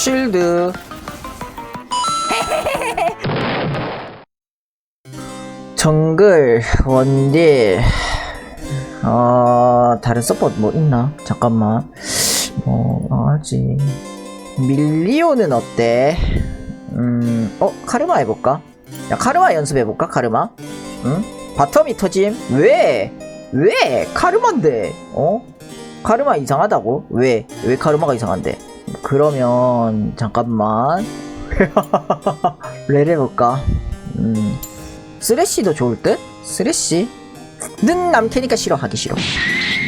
쉴드. 정글 원딜. 어 다른 서포트 뭐 있나? 잠깐만. 뭐 어, 하지? 밀리오는 어때? 음어 카르마 해볼까? 야 카르마 연습해볼까? 카르마? 응? 바텀이 터짐? 왜? 왜? 카르마인데. 어? 카르마 이상하다고? 왜? 왜 카르마가 이상한데 그러면 잠깐만. 레레 볼까? 음. 쓰레쉬도 좋을 듯? 쓰레쉬? 는 남캐니까 싫어 하기 싫어.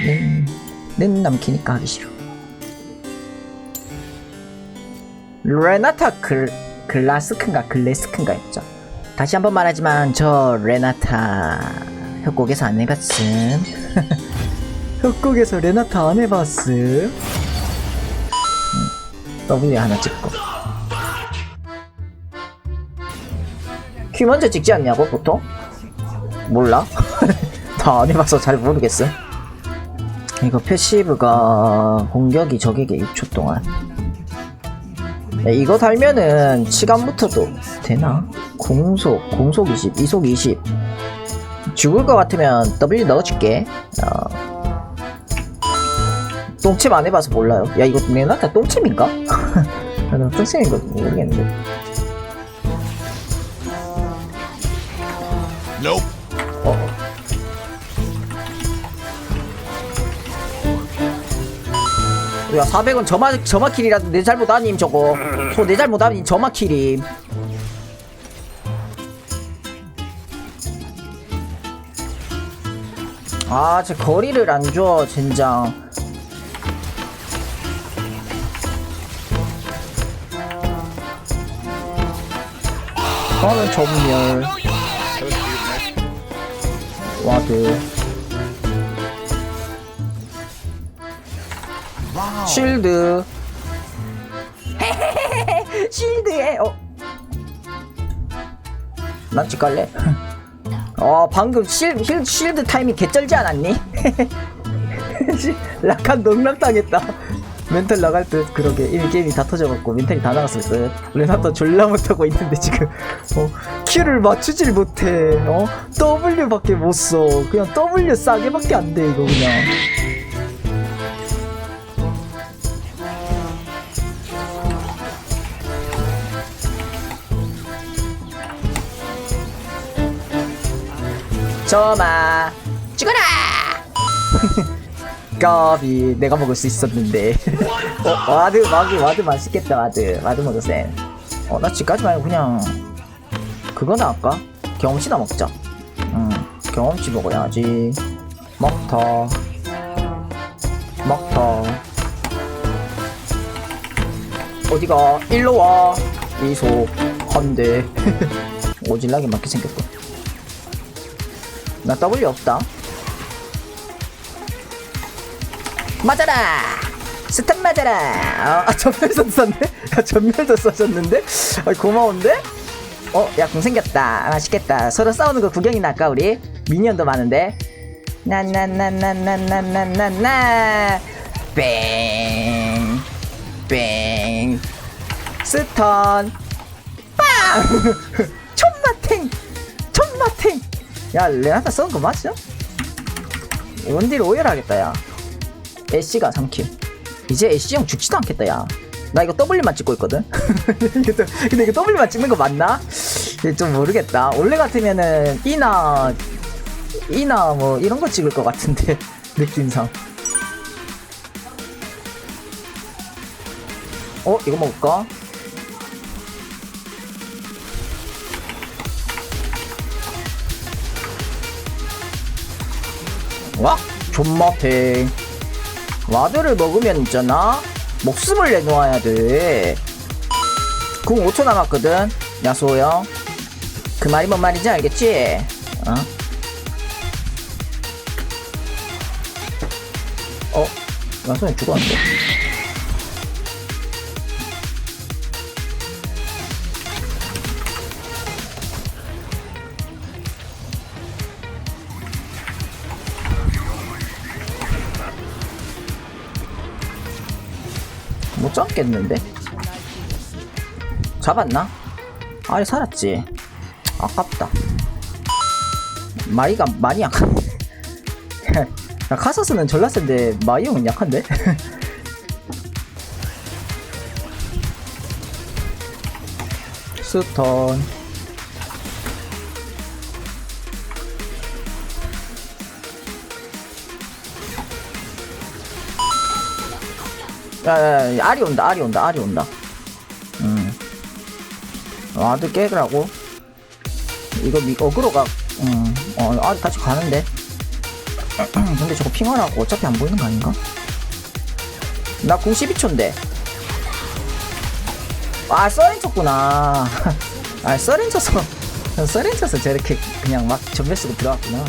는, 는 남캐니까 하기 싫어. 레나타 글, 글라스크인가 글래스크인가 했죠. 다시 한번 말하지만 저 레나타 협곡에서 안 해봤음. 협곡에서 레나타 안 해봤음 음, W 하나 찍고 큐 먼저 찍지 않냐고 보통? 몰라? 다 안 해봐서 잘 모르겠어 이거 패시브가 공격이 적에게 6초 동안 야, 이거 달면은 시간부터도 되나? 공속, 공속 20, 이속 20 죽을 것 같으면 W 넣어줄게 어. 똥침 안 해봐서 몰라요. 야 이거 레나타 똥침인가? 나 똥침인 거 모르겠는데. Nope. 어. 야 400원 저마 저마 킬이라도 내 잘못 아님 저거. 저 내 잘못 아님 저마 킬임. 아저 거리를 안 줘 젠장 저는 전멸 와드 쉴드 쉴드에 어. 난집 갈래? 어 방금 실, 실, 쉴드 타이밍 개쩔지 않았니? 라칸 농락당했다 멘탈 나갈 듯 그러게 이미 게임이 다 터져갖고 멘탈이 다 나갔을 듯. 레나타 졸라 못하고 있는데 지금. 어, Q를 맞추질 못해. 어? W밖에 못 써. 그냥 W 싸게밖에 안 돼 이거 그냥. 저마 죽어라 까비 내가 먹을 수 있었는데. 어, 와드 와드 와드 맛있겠다 와드. 와드 먹으셈 어나 집까지 말고 그냥 그거나 할까? 경험치나 먹자. 응 경험치 먹어야지. 먹터. 먹터. 어디가? 일로 와. 이소. 한대 오질나게 맞게 생겼다. 나 W 없다. 맞아라! 스탑 맞아라! 아, 아, 전멸도 썼네? 야, 전멸도 써줬는데? 아, 고마운데? 어, 야, 공 생겼다. 맛있겠다. 서로 싸우는 거 구경이나 할까, 우리? 미니언도 많은데? 나나나나나나나나나 뺑! 뺑! 스턴! 빵! 촌마탱! 촌마탱! 야 레나타 써는 거 맞죠? 원딜 오열하겠다 야 애쉬가 3킬 이제 애쉬 형 죽지도 않겠다 야 나 이거 W만 찍고 있거든 근데 이거 W만 찍는 거 맞나? 좀 모르겠다 원래 같으면은 E나 E나 뭐 이런 거 찍을 것 같은데 느낌상 어? 이거 먹을까? 와 존마팽 와드를 먹으면 있잖아 목숨을 내놓아야 돼궁 5초 남았거든 야수호 형그 말이 뭔 말인지 알겠지? 어? 어? 야수호 형 죽었는데 못 잡겠는데? 잡았나? 아리 살았지. 아깝다. 마이가 많이 약하네. 야, 카서스는 졸라 센데 마이 형은 약한데? 스턴 야야야 알이 온다 알이 온다 알이 온다. 음. 아들 깨라고. 이거 미, 어그로가 음어 아들 같이 가는데. 근데 저거 핑하라고 어차피 안 보이는 거 아닌가? 나 92초인데. 아 썰인 쳤구나. 아 썰인 쳐서 썰인 쳐서 저렇게 그냥 막 전멸 쓰고 들어왔구나